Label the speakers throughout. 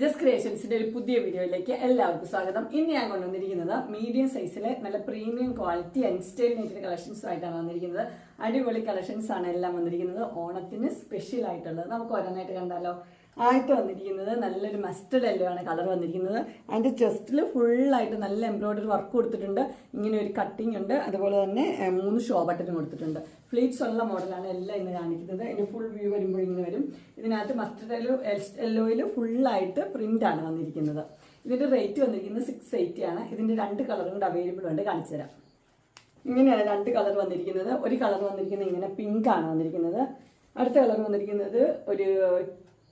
Speaker 1: Just ക്രിയേഷൻസിന്റെ ഒരു പുതിയ വീഡിയോയിലേക്ക് എല്ലാവർക്കും സ്വാഗതം. ഇന്ന് ഞാൻ കൊണ്ടുവന്നിരിക്കുന്നത് മീഡിയം സൈസിലെ നല്ല premium quality and style collections ആയിട്ടാണ് വന്നിരിക്കുന്നത്. അടിപൊളി കളക്ഷൻസ് ആണ് എല്ലാം വന്നിരിക്കുന്നത്. ഓണത്തിന് സ്പെഷ്യൽ ആയിട്ടുള്ളത്. നമുക്ക് ഓരോന്നായിട്ട് കണ്ടാലോ? ആദ്യത്തെ വന്നിരിക്കുന്നത് നല്ലൊരു മസ്റ്റർഡ് യെല്ലോ ആണ് കളർ വന്നിരിക്കുന്നത്. അതിന്റെ ചെസ്റ്റിൽ ഫുള്ളായിട്ട് നല്ല എംബ്രോയിഡറി വർക്ക് കൊടുത്തിട്ടുണ്ട്. ഇങ്ങനെ ഒരു കട്ടിംഗ് ഉണ്ട്. അതുപോലെ തന്നെ മൂന്ന് ഷോ ബട്ടനും കൊടുത്തിട്ടുണ്ട്. ഫ്ലീറ്റ്സ് ഉള്ള മോഡലാണ് എല്ലാം ഇന്ന് കാണിക്കുന്നത്. അതിന്റെ ഫുൾ വ്യൂ വരുമ്പോൾ ഇങ്ങനെ വരും. ഇതിനകത്ത് മസ്റ്റർഡ് യെല്ലോ യെല്ലോയിൽ ഫുള്ളായിട്ട് പ്രിന്റ് ആണ് വന്നിരിക്കുന്നത്. ഇതിന്റെ റേറ്റ് വന്നിരിക്കുന്നത് സിക്സ് എയ്റ്റി ആണ്. ഇതിന്റെ രണ്ട് കളറും കൂടെ അവൈലബിൾ ഉണ്ട്. കാണിച്ചു തരാം. ഇങ്ങനെയാണ് രണ്ട് കളർ വന്നിരിക്കുന്നത്. ഒരു കളർ വന്നിരിക്കുന്നത് ഇങ്ങനെ പിങ്ക് ആണ് വന്നിരിക്കുന്നത്. അടുത്ത കളർ വന്നിരിക്കുന്നത് ഒരു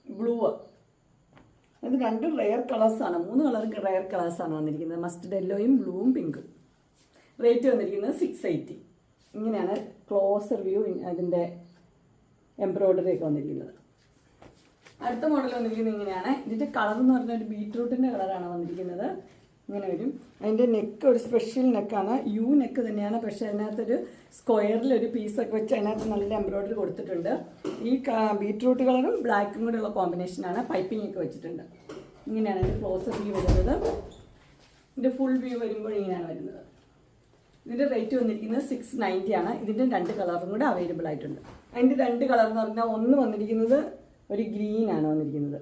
Speaker 1: ബ്ലൂ. അത് രണ്ടും റെയർ കളേഴ്സാണ് മൂന്ന് കളറും റെയർ കളേഴ്സാണ് വന്നിരിക്കുന്നത്. മസ്റ്റർഡ് യെല്ലോയും ബ്ലൂവും പിങ്കും റേറ്റ് വന്നിരിക്കുന്നത് സിക്സ് എയ്റ്റി ഇങ്ങനെയാണ് ക്ലോസർ വ്യൂ അതിന്റെ എംബ്രോയ്ഡറി ഒക്കെ വന്നിരിക്കുന്നത്. അടുത്ത മോഡൽ വന്നിരിക്കുന്നത് ഇങ്ങനെയാണ്. ഇതിന്റെ കളർ എന്ന് പറഞ്ഞാൽ ഒരു ബീട്രൂട്ടിന്റെ കളറാണ് വന്നിരിക്കുന്നത്. ഇങ്ങനെ വരും. അതിന്റെ നെക്ക് ഒരു സ്പെഷ്യൽ നെക്കാണ് യു നെക്ക് തന്നെയാണ്. പക്ഷേ അതിനകത്തൊരു സ്ക്വയറിലൊരു പീസൊക്കെ വെച്ച് അതിനകത്ത് നല്ല എംബ്രോയിഡറി കൊടുത്തിട്ടുണ്ട്. ഈ ബീട്രൂട്ട് കളറും ബ്ലാക്കും കൂടെ ഉള്ള കോമ്പിനേഷനാണ് പൈപ്പിംഗ് ഒക്കെ വെച്ചിട്ടുണ്ട്. ഇങ്ങനെയാണ് ഇതിന്റെ ക്ലോസ് വ്യൂ വരുന്നത്. ഇതിന്റെ ഫുൾ വ്യൂ വരുമ്പോൾ ഇങ്ങനെയാണ് വരുന്നത്. ഇതിന്റെ റേറ്റ് വന്നിരിക്കുന്നത് സിക്സ് നയന്റി ആണ്. ഇതിന്റെ രണ്ട് കളറും കൂടെ അവൈലബിൾ ആയിട്ടുണ്ട്. അതിന്റെ രണ്ട് കളർ എന്ന് പറഞ്ഞാൽ ഒന്ന് വന്നിരിക്കുന്നത് ഒരു ഗ്രീൻ ആണ് വന്നിരിക്കുന്നത്.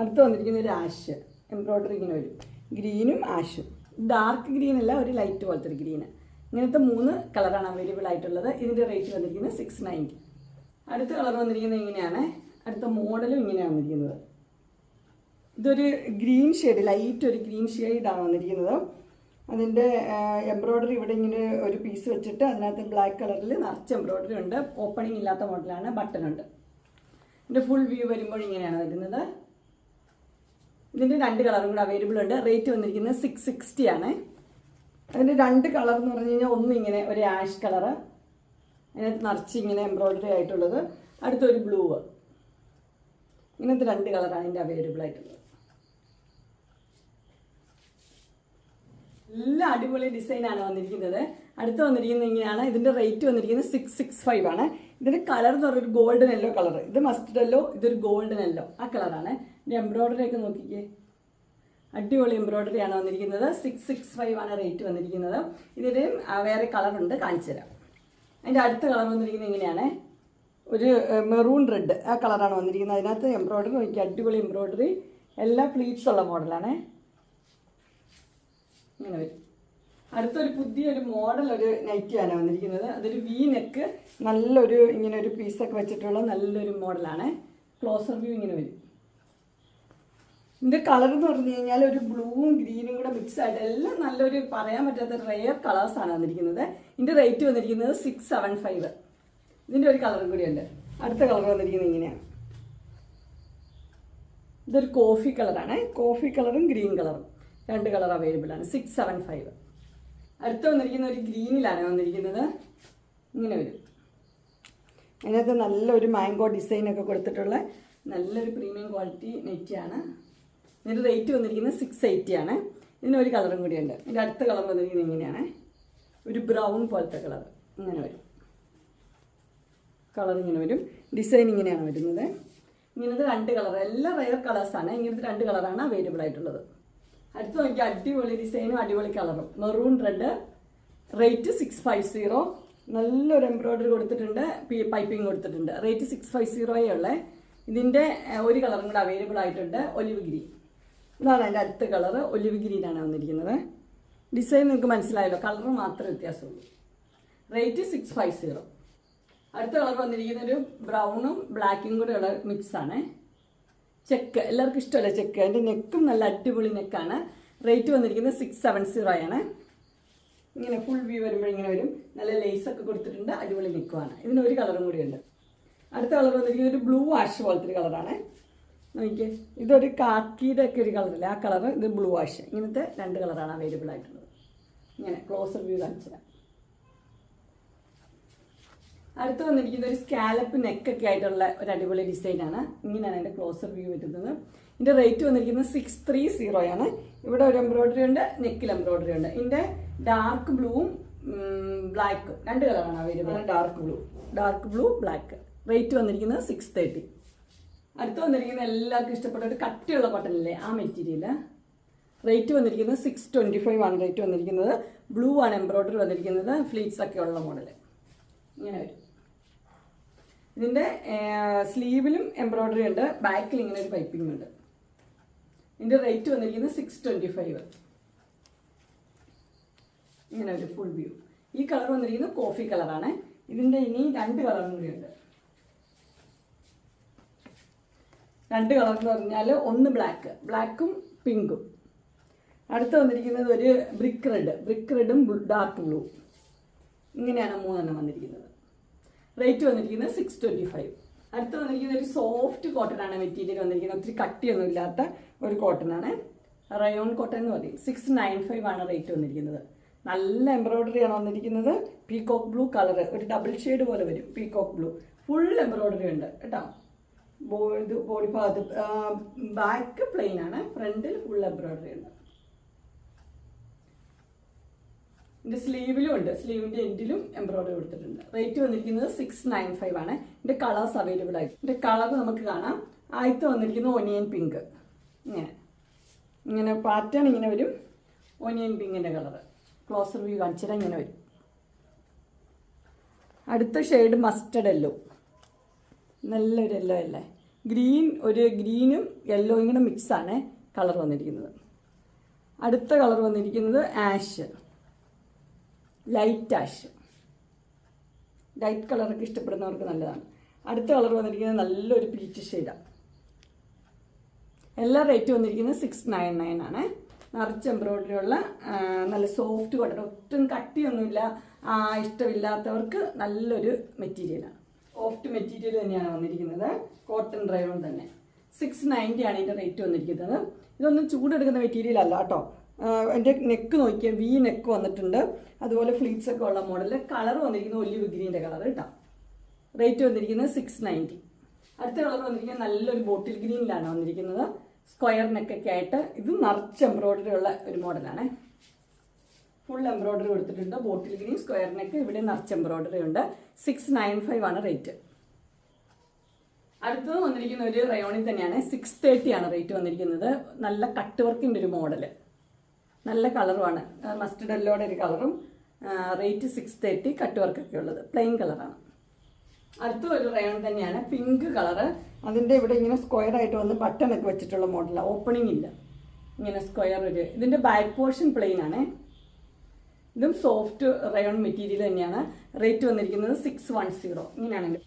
Speaker 1: അടുത്ത് വന്നിരിക്കുന്നത് ഒരു ആഷ് എംബ്രോയ്ഡറി ഇങ്ങനെ വരും. ഗ്രീനും ആഷും ഡാർക്ക് ഗ്രീൻ അല്ല ഒരു ലൈറ്റ് പോലത്തെ ഒരു ഗ്രീന് ഇങ്ങനത്തെ മൂന്ന് കളറാണ് അവൈലബിൾ ആയിട്ടുള്ളത്. ഇതിന്റെ റേറ്റ് വന്നിരിക്കുന്നത് സിക്സ് നയന്റി അടുത്ത കളർ വന്നിരിക്കുന്നത് ഇങ്ങനെയാണ്. അടുത്ത മോഡലും ഇങ്ങനെയാണ് വന്നിരിക്കുന്നത്. ഇതൊരു ഗ്രീൻ ഷെയ്ഡ് ലൈറ്റ് ഒരു ഗ്രീൻ ഷെയ്ഡാണ് വന്നിരിക്കുന്നത്. അതിന്റെ എംബ്രോയ്ഡറി ഇവിടെ ഇങ്ങനെ ഒരു പീസ് വെച്ചിട്ട് അതിനകത്ത് ബ്ലാക്ക് കളറിൽ നിറച്ച് എംബ്രോയ്ഡറി ഉണ്ട്. ഓപ്പണിംഗ് ഇല്ലാത്ത മോഡലാണ് ബട്ടൺ ഉണ്ട്. ഇതിന്റെ ഫുൾ വ്യൂ വരുമ്പോൾ ഇങ്ങനെയാണ് വരുന്നത്. ഇതിന്റെ രണ്ട് കളറും കൂടെ അവൈലബിൾ ഉണ്ട്. റേറ്റ് വന്നിരിക്കുന്നത് സിക്സ് സിക്സ്റ്റി ആണ്. അതിന്റെ രണ്ട് കളർ എന്ന് പറഞ്ഞു കഴിഞ്ഞാൽ ഒന്ന് ഇങ്ങനെ ഒരു ആഷ് കളറ്. അതിനകത്ത് നിറച്ച് ഇങ്ങനെ എംബ്രോയ്ഡറി ആയിട്ടുള്ളത്. അടുത്തൊരു ബ്ലൂ ഇങ്ങനത്തെ രണ്ട് കളറാണ് അതിന്റെ അവൈലബിൾ ആയിട്ടുള്ളത്. എല്ലാ അടിപൊളി ഡിസൈനാണ് വന്നിരിക്കുന്നത്. അടുത്ത് വന്നിരിക്കുന്നത് ഇങ്ങനെയാണ്. ഇതിന്റെ റേറ്റ് വന്നിരിക്കുന്നത് സിക്സ് സിക്സ് ഫൈവ് ആണ്. ഇതിന്റെ കളർ എന്ന് പറഞ്ഞൊരു ഗോൾഡൻ യെല്ലോ കളർ ഇത് മസ്റ്റർഡ് യെല്ലോ ഇതൊരു ഗോൾഡൻ യെല്ലോ ആ കളറാണ് ഇതിന്റെ എംബ്രോയിഡറി ഒക്കെ നോക്കിക്കേ. അടിപൊളി എംബ്രോയിഡറി ആണ് വന്നിരിക്കുന്നത്. സിക്സ് സിക്സ് ഫൈവ് ആണ് റേറ്റ് വന്നിരിക്കുന്നത്. ഇതിന് വേറെ കളർ ഉണ്ട്. കാണിച്ചു തരാം അതിന്റെ അടുത്ത കളർ വന്നിരിക്കുന്നത് ഇങ്ങനെയാണ്. ഒരു മെറൂൺ റെഡ് ആ കളറാണ് വന്നിരിക്കുന്നത്. അതിനകത്ത് എംബ്രോയിഡറി നോക്കി അടിപൊളി എംബ്രോയിഡറി എല്ലാ പ്ലീറ്റ്സ് ഉള്ള മോഡലാണ് ഇങ്ങനെ വരും. അടുത്തൊരു പുതിയൊരു മോഡൽ ഒരു നൈറ്റിയാണ് വന്നിരിക്കുന്നത്. അതൊരു വി നെക്ക് നല്ലൊരു ഇങ്ങനെ ഒരു പീസൊക്കെ വെച്ചിട്ടുള്ള നല്ലൊരു മോഡലാണ് ക്ലോസർ വ്യൂ ഇങ്ങനെ വരും. ഇതിന്റെ കളർ എന്ന് പറഞ്ഞു കഴിഞ്ഞാൽ ഒരു ബ്ലൂവും ഗ്രീനും കൂടെ മിക്സ് ആയിട്ട് എല്ലാം നല്ലൊരു പറയാൻ പറ്റാത്ത റെയർ കളേഴ്സാണ് വന്നിരിക്കുന്നത്. ഇതിന്റെ റേറ്റ് വന്നിരിക്കുന്നത് സിക്സ് സെവൻ ഫൈവ് ഇതിന്റെ ഒരു കളറും കൂടിയുണ്ട് അടുത്ത കളർ വന്നിരിക്കുന്നത് ഇങ്ങനെയാണ്. ഇതൊരു കോഫി കളറാണ് കോഫി കളറും ഗ്രീൻ കളറും രണ്ട് കളർ അവൈലബിൾ ആണ്. സിക്സ് സെവൻ ഫൈവ് അടുത്ത് വന്നിരിക്കുന്ന ഒരു ഗ്രീനിലാണ് വന്നിരിക്കുന്നത്. ഇങ്ങനെ വരും. അതിനകത്ത് നല്ലൊരു മാംഗോ ഡിസൈൻ ഒക്കെ കൊടുത്തിട്ടുള്ള നല്ലൊരു പ്രീമിയം ക്വാളിറ്റി നെറ്റിയാണ് ഇതിന്റെ റേറ്റ് വന്നിരിക്കുന്നത് സിക്സ് എയ്റ്റി ആണ്. ഇതിന് ഒരു കളറും കൂടിയുണ്ട് ഇതിന്റെ അടുത്ത കളർ വന്നിരിക്കുന്നത് ഇങ്ങനെയാണ്. ഒരു ബ്രൗൺ പോലത്തെ കളർ ഇങ്ങനെ വരും. കളർ ഇങ്ങനെ വരും. ഡിസൈൻ ഇങ്ങനെയാണ് വരുന്നത്. ഇങ്ങനത്തെ രണ്ട് കളർ എല്ലാം റയർ കളേഴ്സാണ് ഇങ്ങനത്തെ രണ്ട് കളറാണ് അവൈലബിൾ ആയിട്ടുള്ളത്. അടുത്ത് നോക്കി അടിപൊളി ഡിസൈനും അടിപൊളി കളറും maroon red rate six five zero നല്ലൊരു എംബ്രോയ്ഡറി കൊടുത്തിട്ടുണ്ട്. പൈപ്പിംഗ് കൊടുത്തിട്ടുണ്ട്. റേറ്റ് സിക്സ് ഫൈവ് സീറോയേ ഉള്ളേ. ഇതിന്റെ ഒരു കളറും കൂടെ അവൈലബിൾ ആയിട്ടുണ്ട്. ഒലിവ് ഗ്രീൻ ഇതാണ് അതിന്റെ അടുത്ത കളർ ഒലിവ് ഗ്രീനാണ് വന്നിരിക്കുന്നത്. ഡിസൈൻ നിങ്ങൾക്ക് മനസ്സിലായല്ലോ. കളർ മാത്രം വ്യത്യാസമുള്ളൂ. റേറ്റ് സിക്സ് ഫൈവ് സീറോ അടുത്ത കളർ വന്നിരിക്കുന്ന ഒരു ബ്രൗണും ബ്ലാക്കും കൂടെ ഉള്ള ആണ്. ചെക്ക് എല്ലാവർക്കും ഇഷ്ടമല്ലേ ചെക്ക്? അതിന്റെ നെക്കും നല്ല അടിപൊളി നെക്കാണ് റേറ്റ് വന്നിരിക്കുന്നത് സിക്സ് സെവൻ സീറോ ആണ്. ഇങ്ങനെ ഫുൾ വ്യൂ വരുമ്പോൾ ഇങ്ങനെ വരും. നല്ല ലേസ് ഒക്കെ കൊടുത്തിട്ടുണ്ട് അടിപൊളി നെക്കുമാണ് ഇതിന് ഒരു കളറും കൂടിയുണ്ട് അടുത്ത കളർ വന്നിരിക്കുന്നത് ഒരു ബ്ലൂ വാഷ് പോലത്തെ ഒരു കളറാണ്. നോക്കിയേ ഇതൊരു കാക്കിയുടെ ഒക്കെ ഒരു കളറില്ല ആ കളർ ഇത് ബ്ലൂ വാഷ് ഇങ്ങനത്തെ രണ്ട് കളറാണ് അവൈലബിൾ ആയിട്ടുള്ളത്. ഇങ്ങനെ ക്ലോസർ വ്യൂ കാണിച്ചു തരാം അടുത്ത് വന്നിരിക്കുന്ന ഒരു സ്കാലപ്പ് നെക്കൊക്കെ ആയിട്ടുള്ള ഒരു അടിപൊളി ഡിസൈനാണ് ഇങ്ങനെയാണ് അതിന്റെ ക്ലോസർ വ്യൂ വരുന്നത് ഇതിന്റെ റേറ്റ് വന്നിരിക്കുന്നത് സിക്സ് ത്രീ സീറോ ആണ്. ഇവിടെ ഒരു എംബ്രോയിഡറി ഉണ്ട് നെക്കിൽ എംബ്രോയിഡറി ഉണ്ട്. ഇതിന്റെ ഡാർക്ക് ബ്ലൂവും ബ്ലാക്കും രണ്ട് കളറാണ് available dark blue dark blue black rate വന്നിരിക്കുന്നത് സിക്സ് തേർട്ടി അടുത്ത് വന്നിരിക്കുന്ന എല്ലാവർക്കും ഇഷ്ടപ്പെട്ട ഒരു കട്ടിയുള്ള കോട്ടൺ അല്ലേ ആ മെറ്റീരിയൽ റേറ്റ് വന്നിരിക്കുന്നത് സിക്സ് ട്വന്റി ഫൈവ് ആണ് റേറ്റ് വന്നിരിക്കുന്നത്. ബ്ലൂ ആണ് എംബ്രോയ്ഡറി വന്നിരിക്കുന്നത്. ഫ്ലീറ്റ്സ് ഒക്കെ ഉള്ള മോഡൽ ഇങ്ങനെ വരും. ഇതിന്റെ സ്ലീവിലും എംബ്രോയ്ഡറി ഉണ്ട്. ബാക്കിൽ ഇങ്ങനെ ഒരു പൈപ്പിംഗ് ഉണ്ട്. ഇതിന്റെ റേറ്റ് വന്നിരിക്കുന്നത് സിക്സ് ട്വന്റി ഫൈവ് ഇങ്ങനെ ഒരു ഫുൾ വ്യൂ ഈ കളർ വന്നിരിക്കുന്നത് കോഫി കളറാണ് ഇതിന്റെ ഇനി രണ്ട് കളറും കൂടിയുണ്ട് രണ്ട് കളർ എന്ന് പറഞ്ഞാൽ ഒന്ന് ബ്ലാക്ക് ബ്ലാക്കും പിങ്കും അടുത്ത് വന്നിരിക്കുന്നത് ഒരു ബ്രിക്ക് റെഡ് ബ്രിക്ക് റെഡും ഡാർക്ക് ബ്ലൂ ഇങ്ങനെയാണ് മൂന്നെണ്ണം വന്നിരിക്കുന്നത്. റേറ്റ് വന്നിരിക്കുന്നത് സിക്സ് ട്വന്റി ഫൈവ് അടുത്ത് വന്നിരിക്കുന്നത് ഒരു സോഫ്റ്റ് കോട്ടൺ ആണ് മെറ്റീരിയൽ വന്നിരിക്കുന്നത്. ഒത്തിരി കട്ടിയൊന്നും ഇല്ലാത്ത ഒരു കോട്ടൺ ആണ്. റയോൺ കോട്ടൺ എന്ന് പറയും. സിക്സ് നയൻ ഫൈവ് ആണ് റേറ്റ് വന്നിരിക്കുന്നത്. നല്ല എംബ്രോയ്ഡറി ആണ് വന്നിരിക്കുന്നത്. പീകോക്ക് ബ്ലൂ കളർ ഒരു ഡബിൾ ഷെയ്ഡ് പോലെ വരും. പീകോക്ക് ബ്ലൂ ഫുൾ എംബ്രോയ്ഡറി ഉണ്ട്. കേട്ടോ? ബോഡി ഭാഗത്ത് ബാക്ക് പ്ലെയിൻ ആണ്. ഫ്രണ്ടിൽ ഫുൾ എംബ്രോയ്ഡറി ഉണ്ട്. ഇതിന്റെ സ്ലീവിലും ഉണ്ട്. സ്ലീവിന്റെ എൻഡിലും എംബ്രോയിഡറി കൊടുത്തിട്ടുണ്ട്. റേറ്റ് വന്നിരിക്കുന്നത് സിക്സ് നയൻ ഫൈവ് ആണ്. ഇതിന്റെ കളേഴ്സ് അവൈലബിൾ ആയിട്ട്. ഇതിന്റെ കളർ നമുക്ക് കാണാം. ആദ്യത്തെ വന്നിരിക്കുന്നത് ഒനിയൻ പിങ്ക് ഇങ്ങനെ. ഇങ്ങനെ പാറ്റേൺ ഇങ്ങനെ വരും. ഒനിയൻ പിങ്കിന്റെ കളർ ക്ലോസർ വ്യൂ കാണിച്ചാൽ ഇങ്ങനെ വരും. അടുത്ത ഷെയ്ഡ് മസ്റ്റർഡ് യെല്ലോ നല്ലൊരു യെല്ലോ അല്ലേ? ഗ്രീൻ ഒരു ഗ്രീനും യെല്ലോയും കൂടെ മിക്സാണ് കളർ വന്നിരിക്കുന്നത്. അടുത്ത കളർ വന്നിരിക്കുന്നത് ആഷ് ലൈറ്റ് ആഷ്. ലൈറ്റ് കളറൊക്കെ ഇഷ്ടപ്പെടുന്നവർക്ക് നല്ലതാണ്. അടുത്ത കളർ വന്നിരിക്കുന്നത് നല്ലൊരു പീച്ച് ഷെയ്ഡാണ് എല്ലാ റേറ്റും വന്നിരിക്കുന്നത് സിക്സ് നയൻ നയൻ ആണ്. നിറച്ച് എംബ്രോയിഡറി ഉള്ള നല്ല സോഫ്റ്റ് കോട്ടൺ. ഒട്ടും കട്ടിയൊന്നുമില്ല. ഇഷ്ടമില്ലാത്തവർക്ക് നല്ലൊരു മെറ്റീരിയലാണ് സോഫ്റ്റ് മെറ്റീരിയൽ തന്നെയാണ് വന്നിരിക്കുന്നത്. കോട്ടൺ ഡ്രൈവൺ തന്നെ. സിക്സ് നയന്റി ആണ് ഇതിന്റെ റേറ്റ് വന്നിരിക്കുന്നത്. ഇതൊന്നും ചൂടെടുക്കുന്ന മെറ്റീരിയൽ അല്ല കേട്ടോ. എന്റെ നെക്ക് നോക്കിയാൽ വി നെക്ക് വന്നിട്ടുണ്ട്. അതുപോലെ ഫ്ലീറ്റ്സ് ഒക്കെ ഉള്ള മോഡൽ കളർ വന്നിരിക്കുന്നത് ഒലിവ് ഗ്രീന്റെ കളർ കേട്ടോ റേറ്റ് വന്നിരിക്കുന്നത് സിക്സ് നയന്റി അടുത്ത കളർ വന്നിരിക്കുന്നത് നല്ലൊരു ബോട്ടിൽ ഗ്രീനിലാണ് വന്നിരിക്കുന്നത്. സ്ക്വയർ നെക്കൊക്കെ ആയിട്ട് ഇത് നിറച്ച് എംബ്രോയിഡറി ഉള്ള ഒരു മോഡലാണ് ഫുൾ എംബ്രോയിഡറി കൊടുത്തിട്ടുണ്ട്. ബോട്ടിൽ ഗ്രീൻ സ്ക്വയർ നെക്ക് ഇവിടെ നിറച്ച് എംബ്രോയിഡറി ഉണ്ട്. സിക്സ് നയൻ ഫൈവ് ആണ് റേറ്റ് അടുത്തത് വന്നിരിക്കുന്ന ഒരു റയോണിൽ തന്നെയാണ്. സിക്സ് തേർട്ടി ആണ് റേറ്റ് വന്നിരിക്കുന്നത്. നല്ല കട്ട് വർക്കിന്റെ ഒരു മോഡൽ നല്ല കളറുമാണ്. മസ്റ്റർഡ് എല്ലോടെ ഒരു കളറും റേറ്റ് സിക്സ് തേർട്ടി കട്ട് വർക്കൊക്കെ ഉള്ളത്. പ്ലെയിൻ കളറാണ് അടുത്ത ഒരു റയോൺ തന്നെയാണ് പിങ്ക് കളറ് അതിന്റെ ഇവിടെ ഇങ്ങനെ സ്ക്വയർ ആയിട്ട് വന്ന് ബട്ടൺ ഒക്കെ വെച്ചിട്ടുള്ള മോഡലാണ് ഓപ്പണിംഗ് ഇല്ല. ഇങ്ങനെ സ്ക്വയർ ഒരു ഇതിന്റെ ബാക്ക് പോർഷൻ പ്ലെയിൻ ആണ്. ഇതും സോഫ്റ്റ് റയോൺ മെറ്റീരിയൽ തന്നെയാണ്. റേറ്റ് വന്നിരിക്കുന്നത് സിക്സ് വൺ സീറോ ഇങ്ങനെയാണെങ്കിൽ.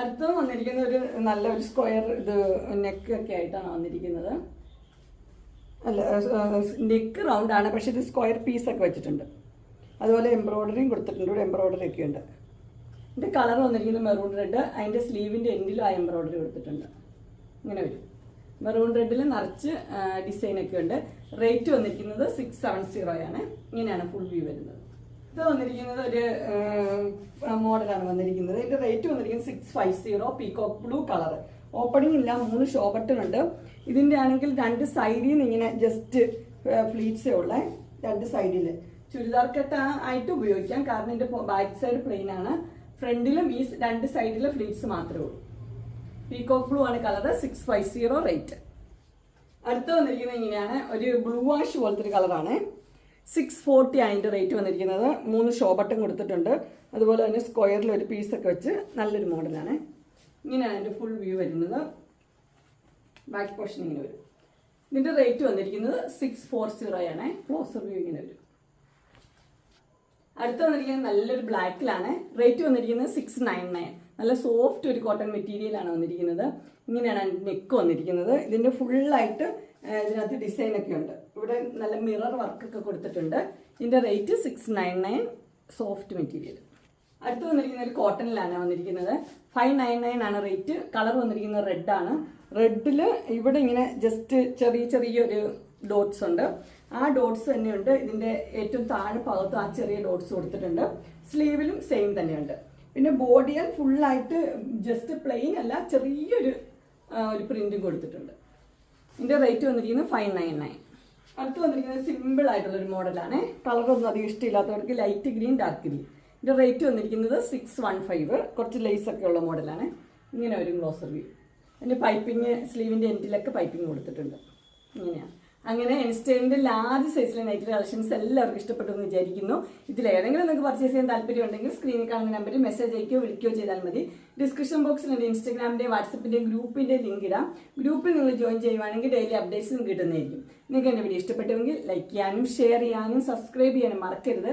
Speaker 1: അടുത്തത് വന്നിരിക്കുന്ന ഒരു നല്ലൊരു സ്ക്വയർ ഇത് നെക്ക് ഒക്കെ ആയിട്ടാണ് വന്നിരിക്കുന്നത്. അല്ല നെക്ക് റൗണ്ട് ആണ്. പക്ഷെ ഇത് സ്ക്വയർ പീസ് ഒക്കെ വെച്ചിട്ടുണ്ട്. അതുപോലെ എംബ്രോയ്ഡറിയും കൊടുത്തിട്ടുണ്ട്. ഇവിടെ എംബ്രോയ്ഡറി ഒക്കെ ഉണ്ട്. ഇതിന്റെ കളർ വന്നിരിക്കുന്നത് മെറൂൺ റെഡ് അതിന്റെ സ്ലീവിന്റെ എൻഡിലും ആ എംബ്രോയ്ഡറി കൊടുത്തിട്ടുണ്ട്. ഇങ്ങനെ വരും. മെറൂൺ റെഡിൽ നിറച്ച് ഡിസൈൻ ഒക്കെ ഉണ്ട്. റേറ്റ് വന്നിരിക്കുന്നത് സിക്സ് സെവൻ സീറോ ആണ്. ഇങ്ങനെയാണ് ഫുൾ വ്യൂ വരുന്നത്. ഇത് വന്നിരിക്കുന്നത് ഒരു മോഡലാണ് വന്നിരിക്കുന്നത്. ഇതിന്റെ റേറ്റ് വന്നിരിക്കുന്നത് six five zero peacock blue colour opening ഇല്ല മൂന്ന് ഷോ ബട്ടൺ ഉണ്ട് ഇതിന്റെ ആണെങ്കിൽ രണ്ട് സൈഡിൽ നിന്ന് ഇങ്ങനെ ജസ്റ്റ് ഫ്ലീറ്റ്സേ ഉള്ളേ രണ്ട് സൈഡിൽ ചുരിദാർ കട്ട് ആയിട്ട് ഉപയോഗിക്കാം കാരണം ഇതിന്റെ ബാക്ക് സൈഡ് പ്ലെയിൻ ആണ്. ഫ്രണ്ടിലും ഈ രണ്ട് സൈഡിലെ ഫ്ലീറ്റ്സ് മാത്രമേ ഉള്ളൂ. പീകോക്ക് ബ്ലൂ ആണ് colour six five zero rate അടുത്ത് വന്നിരിക്കുന്നത് ഇങ്ങനെയാണ്. ഒരു ബ്ലൂ വാഷ് പോലത്തെ ഒരു കളറാണ് സിക്സ് ഫോർട്ടി ആണ് ഇതിന്റെ റേറ്റ് വന്നിരിക്കുന്നത്. മൂന്ന് ഷോ ബട്ടൺ കൊടുത്തിട്ടുണ്ട്. അതുപോലെ തന്നെ സ്ക്വയറിൽ ഒരു പീസൊക്കെ വെച്ച് നല്ലൊരു മോഡലാണ് ഇങ്ങനെയാണ് അതിന്റെ ഫുൾ വ്യൂ വരുന്നത്. ബാക്ക് പോർഷൻ ഇങ്ങനെ വരും. ഇതിന്റെ റേറ്റ് വന്നിരിക്കുന്നത് സിക്സ് ഫോർ സീറോ ആണ്. ക്ലോസർ വ്യൂ ഇങ്ങനെ വരും. അടുത്ത് വന്നിരിക്കുന്നത് നല്ലൊരു ബ്ലാക്കിലാണ് റേറ്റ് വന്നിരിക്കുന്നത് സിക്സ് നയൻ നയൻ നല്ല സോഫ്റ്റ് ഒരു കോട്ടൺ മെറ്റീരിയലാണ് വന്നിരിക്കുന്നത്. ഇങ്ങനെയാണ് നെക്ക് വന്നിരിക്കുന്നത്. ഇതിന്റെ ഫുള്ളായിട്ട് ഇതിനകത്ത് ഡിസൈൻ ഒക്കെ ഉണ്ട്. ഇവിടെ നല്ല മിറർ വർക്കൊക്കെ കൊടുത്തിട്ടുണ്ട്. ഇതിന്റെ rate six nine nine soft material അടുത്ത് വന്നിരിക്കുന്ന ഒരു കോട്ടണിലാണ് വന്നിരിക്കുന്നത്. ഫൈവ് നയൻ നയൻ ആണ് റേറ്റ് കളർ വന്നിരിക്കുന്നത് റെഡ് ആണ്. റെഡിൽ ഇവിടെ ഇങ്ങനെ ജസ്റ്റ് ചെറിയ ചെറിയൊരു ഡോട്ട്സ് ഉണ്ട്. ആ ഡോട്ട്സ് തന്നെയുണ്ട് ഇതിന്റെ ഏറ്റവും താഴെ ഭാഗത്ത് ആ ചെറിയ ഡോട്ട്സ് കൊടുത്തിട്ടുണ്ട്. സ്ലീവിലും സെയിം തന്നെയുണ്ട്. പിന്നെ ബോഡിയിൽ ഫുള്ളായിട്ട് ജസ്റ്റ് പ്ലെയിൻ അല്ല ചെറിയൊരു ഒരു പ്രിന്റും കൊടുത്തിട്ടുണ്ട്. ഇതിന്റെ റേറ്റ് വന്നിരിക്കുന്നത് ഫൈവ് നയൻ നയൻ അടുത്ത് വന്നിരിക്കുന്നത് സിമ്പിൾ ആയിട്ടുള്ളൊരു മോഡലാണ് കളറൊന്നും അധികം ഇഷ്ടമില്ലാത്തവർക്ക് ലൈറ്റ് ഗ്രീൻ ഡാർക്ക് ഗ്രീൻ ഇതിന്റെ റേറ്റ് വന്നിരിക്കുന്നത് സിക്സ് വൺ ഫൈവ് കുറച്ച് ലേസൊക്കെ ഉള്ള മോഡലാണ് ഇങ്ങനെ ഒരു ഗ്ലോസർ വ്യൂ അതിന്റെ പൈപ്പിങ് സ്ലീവിന്റെ എൻഡിലൊക്കെ പൈപ്പിംഗ് കൊടുത്തിട്ടുണ്ട്. ഇങ്ങനെയാണ് അങ്ങനെ ഇൻസ്റ്റലിന്റെ ലാർജ് സൈസിലെ നൈറ്റ് കളക്ഷൻസ് എല്ലാവർക്കും ഇഷ്ടപ്പെട്ടു എന്ന് വിചാരിക്കുന്നു. ഇതിലേതെങ്കിലും നിങ്ങൾക്ക് പർച്ചേസ് ചെയ്യാൻ താല്പര്യം ഉണ്ടെങ്കിൽ സ്ക്രീനിൽ കാണുന്ന നമ്പറിൽ മെസ്സേജ് അയക്കുകയോ വിളിക്കുകയോ ചെയ്താൽ മതി. ഡിസ്ക്രിപ്ഷൻ ബോക്സിൽ എന്റെ ഇൻസ്റ്റാഗ്രാമിന്റെ വാട്സപ്പിന്റെ ഗ്രൂപ്പിന്റെ ലിങ്ക് ഇടാം. ഗ്രൂപ്പിൽ നിങ്ങൾ ജോയിൻ ചെയ്യുവാണെങ്കിൽ ഡെയിലി അപ്ഡേറ്റ്സും കിട്ടുന്നതായിരിക്കും. നിങ്ങൾക്ക് എന്റെ വീഡിയോ ഇഷ്ടപ്പെട്ടുവെങ്കിൽ ലൈക്ക് ചെയ്യാനും ഷെയർ ചെയ്യാനും സബ്സ്ക്രൈബ് ചെയ്യാനും മറക്കരുത്.